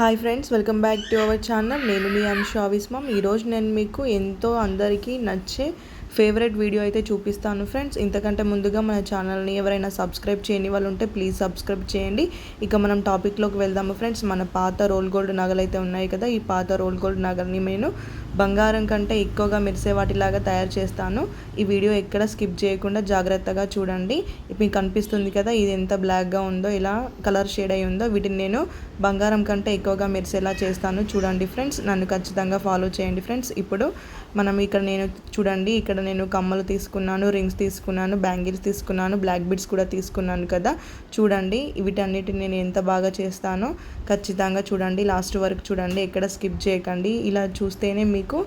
Hi friends welcome back to our channel నేను మీ అంశ విస్మమ్ ఈరోజు నేను మీకు ఎంతో అందరికీ నచ్చే ఫేవరెట్ వీడియో అయితే చూపిస్తాను ఫ్రెండ్స్ ఇంతకంటే ముందుగా మన ఛానల్ని ఎవరైనా సబ్స్క్రైబ్ చేయని వాళ్ళు ఉంటే ప్లీజ్ సబ్స్క్రైబ్ చేయండి. ఇక మనం టాపిక్లోకి వెళ్దాము ఫ్రెండ్స్ మన పాత రోల్ గోల్డ్ నగలు అయితే ఉన్నాయి కదా ఈ పాత రోల్ గోల్డ్ నగల్ని నేను బంగారం కంటే ఎక్కువగా మెరిసే వాటిలాగా తయారు చేస్తాను. ఈ వీడియో ఎక్కడ స్కిప్ చేయకుండా జాగ్రత్తగా చూడండి. మీకు కనిపిస్తుంది కదా ఇది ఎంత బ్లాక్గా ఉందో ఇలా కలర్ షేడ్ అయి ఉందో. వీటిని నేను బంగారం కంటే ఎక్కువగా మెరిసేలా చేస్తాను. చూడండి ఫ్రెండ్స్ నన్ను ఖచ్చితంగా ఫాలో చేయండి ఫ్రెండ్స్ ఇప్పుడు మనం ఇక్కడ నేను చూడండి ఇక్కడ నేను కమ్మలు తీసుకున్నాను రింగ్స్ తీసుకున్నాను బ్యాంగిల్స్ తీసుకున్నాను బ్లాక్ బిడ్స్ కూడా తీసుకున్నాను కదా. చూడండి వీటన్నిటిని నేను ఎంత బాగా చేస్తానో ఖచ్చితంగా చూడండి. లాస్ట్ వరకు చూడండి ఎక్కడ స్కిప్ చేయకండి. ఇలా చూస్తేనే మీ మీకు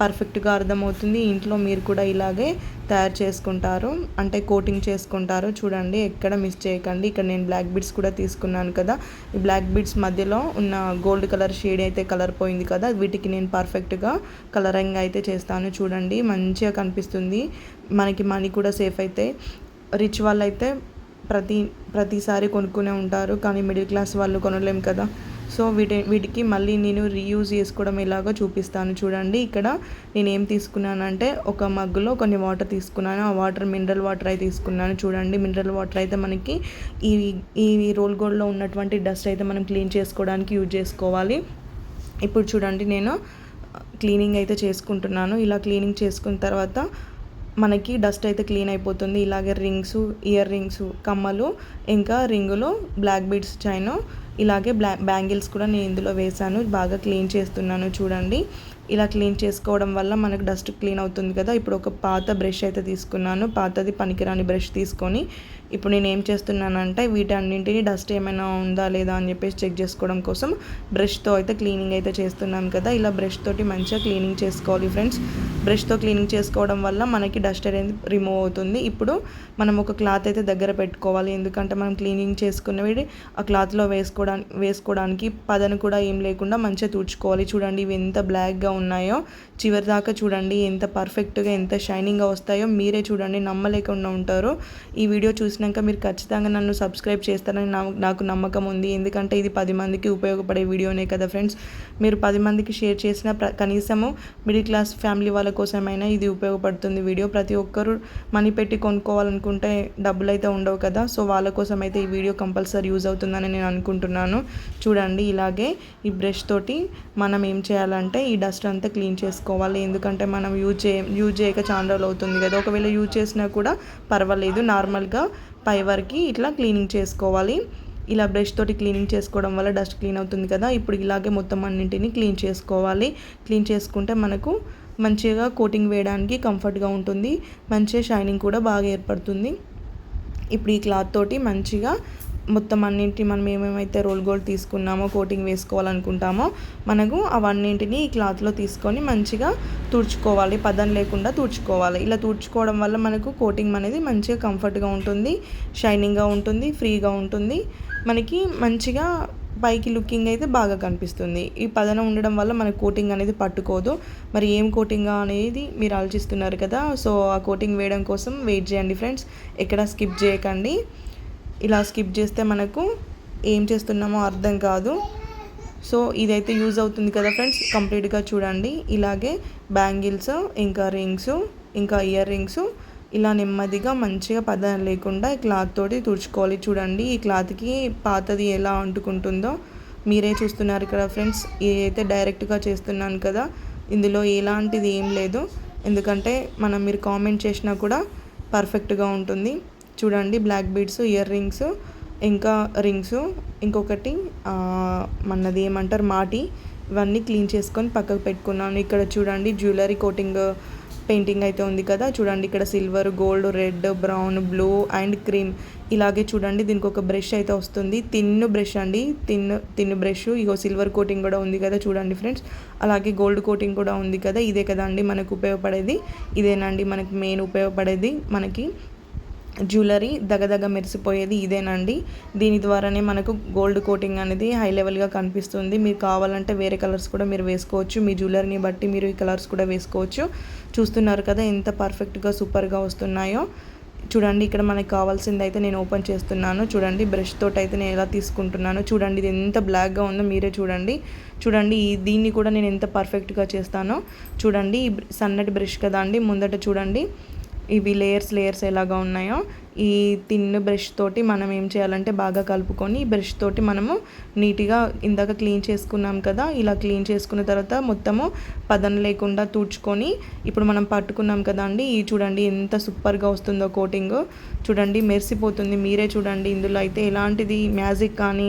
పర్ఫెక్ట్గా అర్థమవుతుంది. ఇంట్లో మీరు కూడా ఇలాగే తయారు చేసుకుంటారు. అంటే కోటింగ్ చేసుకుంటారు. చూడండి ఎక్కడ మిస్ చేయకండి. ఇక్కడ నేను బ్లాక్ బీడ్స్ కూడా తీసుకున్నాను కదా. ఈ బ్లాక్ బీడ్స్ మధ్యలో ఉన్న గోల్డ్ కలర్ షేడ్ అయితే కలర్ పోయింది కదా. వీటికి నేను పర్ఫెక్ట్గా కలరింగ్ అయితే చేస్తాను. చూడండి మంచిగా కనిపిస్తుంది. మనకి మనీ కూడా సేఫ్ అయితే. రిచ్ వాళ్ళు అయితే ప్రతి ప్రతిసారి కొనుక్కునే ఉంటారు. కానీ మిడిల్ క్లాస్ వాళ్ళు కొనలేము కదా. సో వీటి వీటికి మళ్ళీ నేను రీయూజ్ చేసుకోవడం ఎలాగో చూపిస్తాను. చూడండి ఇక్కడ నేను ఏం తీసుకున్నానంటే ఒక మగ్గులో కొన్ని వాటర్ తీసుకున్నాను. ఆ వాటర్ మినరల్ వాటర్ అయితే తీసుకున్నాను. చూడండి మినరల్ వాటర్ అయితే మనకి ఈ ఈ రోల్ గోల్డ్లో ఉన్నటువంటి డస్ట్ అయితే మనం క్లీన్ చేసుకోవడానికి యూజ్ చేసుకోవాలి. ఇప్పుడు చూడండి నేను క్లీనింగ్ అయితే చేసుకుంటున్నాను. ఇలా క్లీనింగ్ చేసుకున్న తర్వాత మనకి డస్ట్ అయితే క్లీన్ అయిపోతుంది. ఇలాగే రింగ్స్ ఇయర్ రింగ్స్ కమ్మలు ఇంకా రింగులు బ్లాక్ బీడ్స్ చైన్ ఇలాగే బ్లా బ్యాంగిల్స్ కూడా నేను ఇందులో వేసాను బాగా క్లీన్ చేస్తున్నాను చూడండి. ఇలా క్లీన్ చేసుకోవడం వల్ల మనకు డస్ట్ క్లీన్ అవుతుంది కదా. ఇప్పుడు ఒక పాత బ్రష్ అయితే తీసుకున్నాను. పాతది పనికిరాని బ్రష్ తీసుకొని ఇప్పుడు నేను ఏం చేస్తున్నానంటే వీటన్నింటినీ డస్ట్ ఏమైనా ఉందా లేదా అని చెప్పేసి చెక్ చేసుకోవడం కోసం బ్రష్తో అయితే క్లీనింగ్ అయితే చేస్తున్నాను కదా. ఇలా బ్రష్ తోటి మంచిగా క్లీనింగ్ చేసుకోవాలి ఫ్రెండ్స్. బ్రష్తో క్లీనింగ్ చేసుకోవడం వల్ల మనకి డస్ట్ అనేది రిమూవ్ అవుతుంది. ఇప్పుడు మనం ఒక క్లాత్ అయితే దగ్గర పెట్టుకోవాలి. ఎందుకంటే మనం క్లీనింగ్ చేసుకున్నవి ఆ క్లాత్లో వేసుకోవడానికి వేసుకోవడానికి పదను కూడా ఏం లేకుండా మంచిగా తుడుచుకోవాలి. చూడండి ఇవి ఎంత బ్లాక్గా ఉన్నాయో. చివరి దాకా చూడండి ఎంత పర్ఫెక్ట్గా ఎంత షైనింగ్గా వస్తాయో. మీరే చూడండి నమ్మలేకుండా ఉంటారు. ఈ వీడియో చూసి చూసినాక మీరు ఖచ్చితంగా నన్ను సబ్స్క్రైబ్ చేస్తారని నాకు నమ్మకం ఉంది. ఎందుకంటే ఇది పది మందికి ఉపయోగపడే వీడియోనే కదా ఫ్రెండ్స్ మీరు పది మందికి షేర్ చేసిన ప్ర కనీసము మిడిల్ క్లాస్ ఫ్యామిలీ వాళ్ళ కోసమైనా ఇది ఉపయోగపడుతుంది వీడియో ప్రతి ఒక్కరు మనీ పెట్టి కొనుక్కోవాలనుకుంటే డబ్బులు అయితే ఉండవు కదా. సో వాళ్ళ కోసం అయితే ఈ వీడియో కంపల్సరీ యూజ్ అవుతుందని నేను అనుకుంటున్నాను. చూడండి ఇలాగే ఈ బ్రష్ తోటి మనం ఏం చేయాలంటే ఈ డస్ట్ అంతా క్లీన్ చేసుకోవాలి. ఎందుకంటే మనం యూజ్ చే యూజ్ చేయక చాలా రోజులు అవుతుంది కదా. ఒకవేళ యూజ్ చేసినా కూడా పర్వాలేదు. నార్మల్గా పై వరకు ఇట్లా క్లీనింగ్ చేసుకోవాలి. ఇలా బ్రష్ తోటి క్లీనింగ్ చేసుకోవడం వల్ల డస్ట్ క్లీన్ అవుతుంది కదా. ఇప్పుడు ఇలాగే మొత్తం అన్నింటినీ క్లీన్ చేసుకోవాలి. క్లీన్ చేసుకుంటే మనకు మంచిగా కోటింగ్ వేయడానికి కంఫర్ట్గా ఉంటుంది. మంచిగా షైనింగ్ కూడా బాగా ఏర్పడుతుంది. ఇప్పుడు ఈ క్లాత్ తోటి మంచిగా మొత్తం అన్నింటి మనం ఏమేమైతే రోల్ గోల్డ్ తీసుకున్నామో కోటింగ్ వేసుకోవాలనుకుంటామో మనకు అవన్నింటినీ ఈ క్లాత్లో తీసుకొని మంచిగా తుడుచుకోవాలి. పదం లేకుండా తుడుచుకోవాలి. ఇలా తుడుచుకోవడం వల్ల మనకు కోటింగ్ అనేది మంచిగా కంఫర్ట్గా ఉంటుంది షైనింగ్గా ఉంటుంది ఫ్రీగా ఉంటుంది. మనకి మంచిగా పైకి లుకింగ్ అయితే బాగా కనిపిస్తుంది. ఈ పదనం ఉండడం వల్ల మన కోటింగ్ అనేది పట్టుకోదు. మరి ఏం కోటింగ్ అనేది మీరు ఆలోచిస్తున్నారు కదా సో ఆ కోటింగ్ వేయడం కోసం వెయిట్ చేయండి ఫ్రెండ్స్. ఎక్కడ స్కిప్ చేయకండి. ఇలా స్కిప్ చేస్తే మనకు ఏం చేస్తున్నామో అర్థం కాదు. సో ఇదైతే యూజ్ అవుతుంది కదా ఫ్రెండ్స్. కంప్లీట్గా చూడండి. ఇలాగే బ్యాంగిల్స్ ఇంకా రింగ్స్ ఇంకా ఇయర్ రింగ్స్ ఇలా నెమ్మదిగా మంచిగా పదం లేకుండా క్లాత్ తోటి తుడుచుకోవాలి. చూడండి ఈ క్లాత్కి పాతది ఎలా అంటుకుంటుందో మీరే చూస్తున్నారు కదా ఫ్రెండ్స్. ఇదైతే డైరెక్ట్గా చేస్తున్నాను కదా. ఇందులో ఎలాంటిది ఏం లేదు. ఎందుకంటే మనం మీరు కామెంట్ చేసినా కూడా పర్ఫెక్ట్గా ఉంటుంది. చూడండి బ్లాక్ బీడ్స్ ఇయర్ రింగ్స్ ఇంకా రింగ్స్ ఇంకొకటి మనది ఏమంటారు మాటి ఇవన్నీ క్లీన్ చేసుకొని పక్కకు పెట్టుకున్నాను. ఇక్కడ చూడండి జ్యువెలరీ కోటింగ్ పెయింటింగ్ అయితే ఉంది కదా చూడండి ఇక్కడ silver gold red brown blue and cream ఇలాగే చూడండి దీనికి ఒక బ్రష్ అయితే వస్తుంది. తిన్ను బ్రష్ అండి తిన్ను తిన్ను బ్రష్ ఇగో సిల్వర్ కోటింగ్ కూడా ఉంది కదా చూడండి ఫ్రెండ్స్ అలాగే గోల్డ్ కోటింగ్ కూడా ఉంది కదా ఇదే కదా అండి మనకు ఉపయోగపడేది. ఇదేనండి మనకు మెయిన్ ఉపయోగపడేది మనకి. జ్యువెలరీ దగదగ మెరిసిపోయేది ఇదేనండి. దీని ద్వారానే మనకు గోల్డ్ కోటింగ్ అనేది హై లెవెల్గా కనిపిస్తుంది. మీరు కావాలంటే వేరే కలర్స్ కూడా మీరు వేసుకోవచ్చు. మీ జ్యువెలరీని బట్టి మీరు ఈ కలర్స్ కూడా వేసుకోవచ్చు. చూస్తున్నారు కదా ఎంత పర్ఫెక్ట్గా సూపర్గా వస్తున్నాయో. చూడండి ఇక్కడ మనకి కావాల్సింది అయితే నేను ఓపెన్ చేస్తున్నాను. చూడండి బ్రష్ తోటి అయితే నేను ఎలా తీసుకుంటున్నాను. చూడండి ఇది ఎంత బ్లాక్గా ఉందో మీరే చూడండి. చూడండి ఈ దీన్ని కూడా నేను ఎంత పర్ఫెక్ట్గా చేస్తానో. చూడండి ఈ సన్నటి బ్రష్ కదా అండి. ముందట చూడండి. ఇవి లేయర్స్ లేయర్స్ ఎలాగా ఉన్నాయో ఈ తిన్ బ్రష్ తోటి మనం ఏం చేయాలంటే బాగా కలుపుకొని ఈ బ్రష్ తోటి మనము నీట్గా ఇందాక క్లీన్ చేసుకున్నాం కదా ఇలా క్లీన్ చేసుకున్న తర్వాత మొత్తము పదన లేకుండా తుడుచుకొని ఇప్పుడు మనం పట్టుకున్నాం కదా అండి ఈ చూడండి ఎంత సూపర్గా వస్తుందో కోటింగ్. చూడండి మెరిసిపోతుంది మీరే చూడండి ఇందులో అయితే ఎలాంటిది మ్యాజిక్ కానీ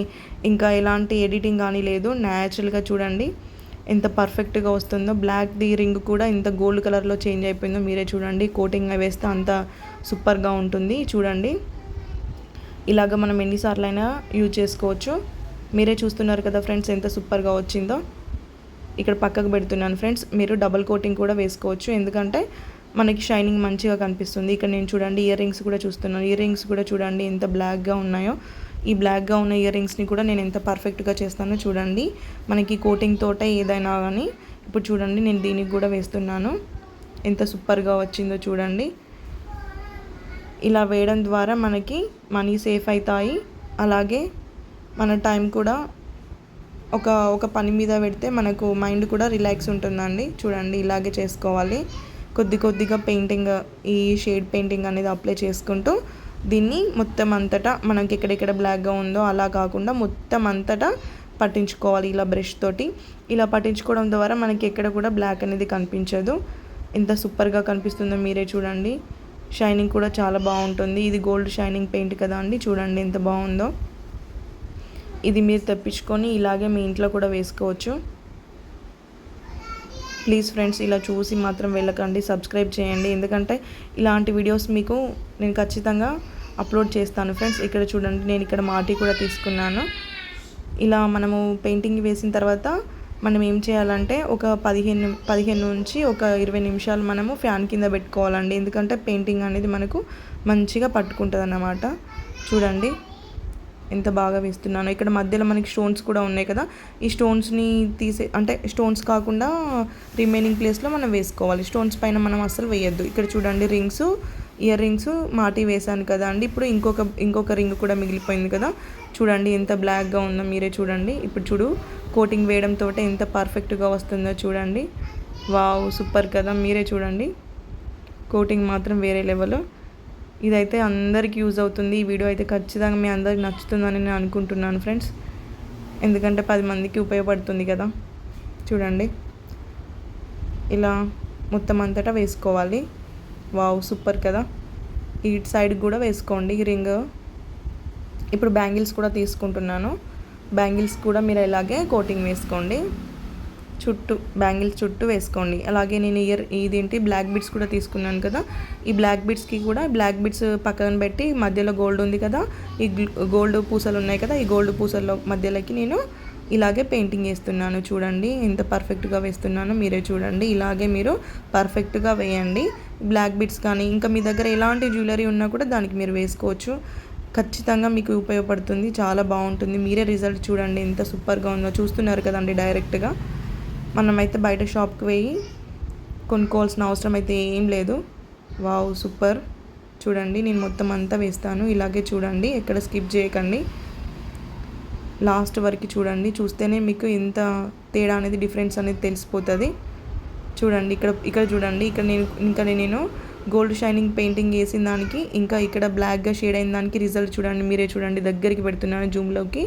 ఇంకా ఎలాంటి ఎడిటింగ్ కానీ లేదు న్యాచురల్గా చూడండి. ఎంత పర్ఫెక్ట్గా వస్తుందో. బ్లాక్ ది రింగ్ కూడా ఎంత గోల్డ్ కలర్లో చేంజ్ అయిపోయిందో మీరే చూడండి. కోటింగ్ వేస్తే అంత సూపర్గా ఉంటుంది. చూడండి. ఇలాగ మనం ఎన్నిసార్లు అయినా యూజ్ చేసుకోవచ్చు. మీరే చూస్తున్నారు కదా ఫ్రెండ్స్ ఎంత సూపర్గా వచ్చిందో. ఇక్కడ పక్కకు పెడుతున్నాను ఫ్రెండ్స్ మీరు డబల్ కోటింగ్ కూడా వేసుకోవచ్చు. ఎందుకంటే మనకి షైనింగ్ మంచిగా కనిపిస్తుంది. ఇక్కడ నేను చూడండి ఇయర్ రింగ్స్ కూడా చూస్తున్నాను. ఇయర్ రింగ్స్ కూడా చూడండి ఎంత బ్లాక్గా ఉన్నాయో. ఈ బ్లాక్గా ఉన్న ఇయర్ రింగ్స్ని కూడా నేను ఎంత పర్ఫెక్ట్గా చేస్తానో చూడండి. మనకి కోటింగ్ తోట ఏదైనా కానీ ఇప్పుడు చూడండి నేను దీనికి కూడా వేస్తున్నాను. ఎంత సూపర్గా వచ్చిందో చూడండి. ఇలా వేయడం ద్వారా మనకి మనీ సేఫ్ అవుతాయి అలాగే మన టైం కూడా ఒక ఒక పని మీద పెడితే మనకు మైండ్ కూడా రిలాక్స్ ఉంటుందండి. చూడండి ఇలాగే చేసుకోవాలి. కొద్ది కొద్దిగా పెయింటింగ్ ఈ షేడ్ పెయింటింగ్ అనేది అప్లై చేసుకుంటూ దీన్ని మొత్తం అంతటా మనకి ఎక్కడెక్కడ బ్లాక్గా ఉందో అలా కాకుండా మొత్తం అంతటా పట్టించుకోవాలి ఇలా బ్రష్ తోటి. ఇలా పట్టించుకోవడం ద్వారా మనకి ఎక్కడ కూడా బ్లాక్ అనేది కనిపించదు. ఎంత సూపర్గా కనిపిస్తుందో మీరే చూడండి. షైనింగ్ కూడా చాలా బాగుంటుంది. ఇది గోల్డ్ షైనింగ్ పెయింట్ కదా అండి. చూడండి ఎంత బాగుందో. ఇది మీరు తెప్పించుకొని ఇలాగే మీ ఇంట్లో కూడా వేసుకోవచ్చు. ప్లీజ్ ఫ్రెండ్స్ ఇలా చూసి మాత్రం వెళ్ళకండి సబ్స్క్రైబ్ చేయండి. ఎందుకంటే ఇలాంటి వీడియోస్ మీకు నేను ఖచ్చితంగా అప్లోడ్ చేస్తాను ఫ్రెండ్స్ ఇక్కడ చూడండి నేను ఇక్కడ మాటి కూడా తీసుకున్నాను. ఇలా మనము పెయింటింగ్ వేసిన తర్వాత మనం ఏం చేయాలంటే ఒక పదిహేను పదిహేను నుంచి ఒక ఇరవై నిమిషాలు మనము ఫ్యాన్ కింద పెట్టుకోవాలండి. ఎందుకంటే పెయింటింగ్ అనేది మనకు మంచిగా పట్టుకుంటుంది అన్నమాట చూడండి. ఎంత బాగా వేస్తున్నాను. ఇక్కడ మధ్యలో మనకి స్టోన్స్ కూడా ఉన్నాయి కదా. ఈ స్టోన్స్ని తీసే అంటే స్టోన్స్ కాకుండా రిమైనింగ్ ప్లేస్లో మనం వేసుకోవాలి. స్టోన్స్ పైన మనం అస్సలు వేయద్దు. ఇక్కడ చూడండి రింగ్స్ ఇయర్ రింగ్స్ మాటి వేసాను కదా అండి. ఇప్పుడు ఇంకొక ఇంకొక రింగ్ కూడా మిగిలిపోయింది కదా. చూడండి ఎంత బ్లాక్గా ఉందో మీరే చూడండి. ఇప్పుడు చూడు కోటింగ్ వేయడంతో ఎంత పర్ఫెక్ట్గా వస్తుందో చూడండి. వావ్ సూపర్ కదా. మీరే చూడండి. కోటింగ్ మాత్రం వేరే లెవెల్. ఇదైతే అందరికీ యూజ్ అవుతుంది. ఈ వీడియో అయితే ఖచ్చితంగా మీ అందరికి నచ్చుతుందని నేను అనుకుంటున్నాను ఫ్రెండ్స్. ఎందుకంటే పది మందికి ఉపయోగపడుతుంది కదా. చూడండి. ఇలా మొత్తం అంతటా వేసుకోవాలి. వావ్ సూపర్ కదా. ఈ సైడ్ కూడా వేసుకోండి. ఈ రింగ్. ఇప్పుడు బ్యాంగిల్స్ కూడా తీసుకుంటున్నాను. బ్యాంగిల్స్ కూడా మీరు ఇలాగే కోటింగ్ వేసుకోండి. చుట్టూ బ్యాంగిల్స్ చుట్టూ వేసుకోండి. అలాగే నేను ఇయర్ ఇదేంటి బ్లాక్ బిడ్స్ కూడా తీసుకున్నాను కదా. ఈ బ్లాక్ బిడ్స్కి కూడా బ్లాక్ బిడ్స్ పక్కన పెట్టి మధ్యలో గోల్డ్ ఉంది కదా. ఈ గోల్డ్ పూసలు ఉన్నాయి కదా. ఈ గోల్డ్ పూసల్లో మధ్యలోకి నేను ఇలాగే పెయింటింగ్ వేస్తున్నాను. చూడండి ఎంత పర్ఫెక్ట్గా వేస్తున్నానో. మీరే చూడండి. ఇలాగే మీరు పర్ఫెక్ట్గా వేయండి. బ్లాక్ బిడ్స్ కానీ ఇంకా మీ దగ్గర ఎలాంటి జ్యువెలరీ ఉన్నా కూడా దానికి మీరు వేసుకోవచ్చు. ఖచ్చితంగా మీకు ఉపయోగపడుతుంది. చాలా బాగుంటుంది. మీరే రిజల్ట్ చూడండి. ఎంత సూపర్గా ఉందో. చూస్తున్నారు కదండి డైరెక్ట్గా మనమైతే బయట షాప్కి పోయి కొనుక్కోవాల్సిన అవసరం అయితే ఏం లేదు. Wow super. చూడండి నేను మొత్తం అంతా వేస్తాను. ఇలాగే చూడండి ఎక్కడ స్కిప్ చేయకండి. లాస్ట్ వరకు చూడండి. చూస్తేనే మీకు ఎంత తేడా అనేది డిఫరెన్స్ అనేది తెలిసిపోతుంది. చూడండి ఇక్కడ ఇక్కడ చూడండి. ఇక్కడ నేను ఇంకా నేను గోల్డ్ షైనింగ్ పెయింటింగ్ వేసిన దానికి ఇంకా ఇక్కడ బ్లాక్గా షేడ్ అయిన దానికి రిజల్ట్ చూడండి. మీరే చూడండి దగ్గరికి పెడుతున్నాను జూమ్లోకి.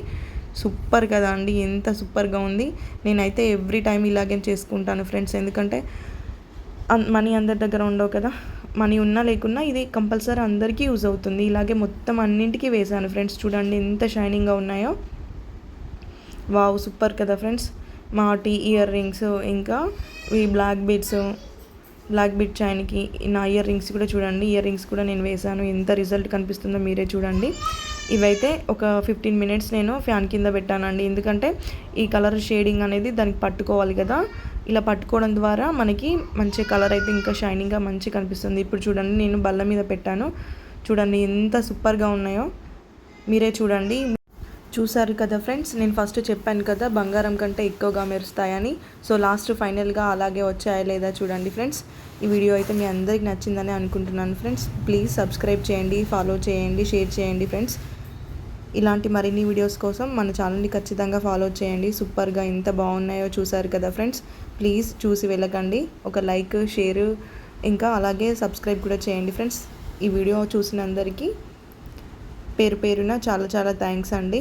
సూపర్ కదా అండి ఎంత సూపర్గా ఉంది. నేనైతే ఎవ్రీ టైం ఇలాగే చేసుకుంటాను ఫ్రెండ్స్ ఎందుకంటే మనీ అందరి దగ్గర ఉండవు కదా. మనీ ఉన్నా లేకున్నా ఇది కంపల్సరీ అందరికీ యూజ్ అవుతుంది. ఇలాగే మొత్తం అన్నింటికీ వేసాను ఫ్రెండ్స్ చూడండి ఎంత షైనింగ్గా ఉన్నాయో. వావ్ సూపర్ కదా ఫ్రెండ్స్. మాటి ఇయర్ రింగ్స్ ఇంకా ఈ బ్లాక్ బీడ్స్ బ్లాక్ బీడ్ చైన్కి నా ఇయర్ రింగ్స్ కూడా చూడండి. ఇయర్ రింగ్స్ కూడా నేను వేసాను ఎంత రిజల్ట్ కనిపిస్తుందో మీరే చూడండి. ఇవైతే ఒక ఫిఫ్టీన్ మినిట్స్ నేను ఫ్యాన్ కింద పెట్టానండి. ఎందుకంటే ఈ కలర్ షేడింగ్ అనేది దానికి పట్టుకోవాలి కదా. ఇలా పట్టుకోవడం ద్వారా మనకి మంచి కలర్ అయితే ఇంకా షైనింగ్గా మంచి కనిపిస్తుంది. ఇప్పుడు చూడండి నేను బల్ల మీద పెట్టాను. చూడండి ఎంత సూపర్గా ఉన్నాయో. మీరే చూడండి. చూసారు కదా ఫ్రెండ్స్ నేను ఫస్ట్ చెప్పాను కదా బంగారం కంటే ఎక్కువగా మెరుస్తాయని. సో లాస్ట్ ఫైనల్గా అలాగే వచ్చాయా లేదా చూడండి ఫ్రెండ్స్. ఈ వీడియో అయితే మీ అందరికి నచ్చిందని అనుకుంటున్నాను ఫ్రెండ్స్. ప్లీజ్ సబ్స్క్రైబ్ చేయండి ఫాలో చేయండి షేర్ చేయండి ఫ్రెండ్స్. ఇలాంటి మరిన్ని వీడియోస్ కోసం మన ఛానల్ని ఖచ్చితంగా ఫాలో చేయండి. సూపర్గా ఎంత బాగున్నాయో చూసారు కదా ఫ్రెండ్స్. ప్లీజ్ చూసి వెళ్ళకండి. ఒక లైక్ షేర్ ఇంకా అలాగే సబ్స్క్రైబ్ కూడా చేయండి ఫ్రెండ్స్. ఈ వీడియో చూసిన అందరికీ పేరు పేరున చాలా చాలా థ్యాంక్స్ అండి.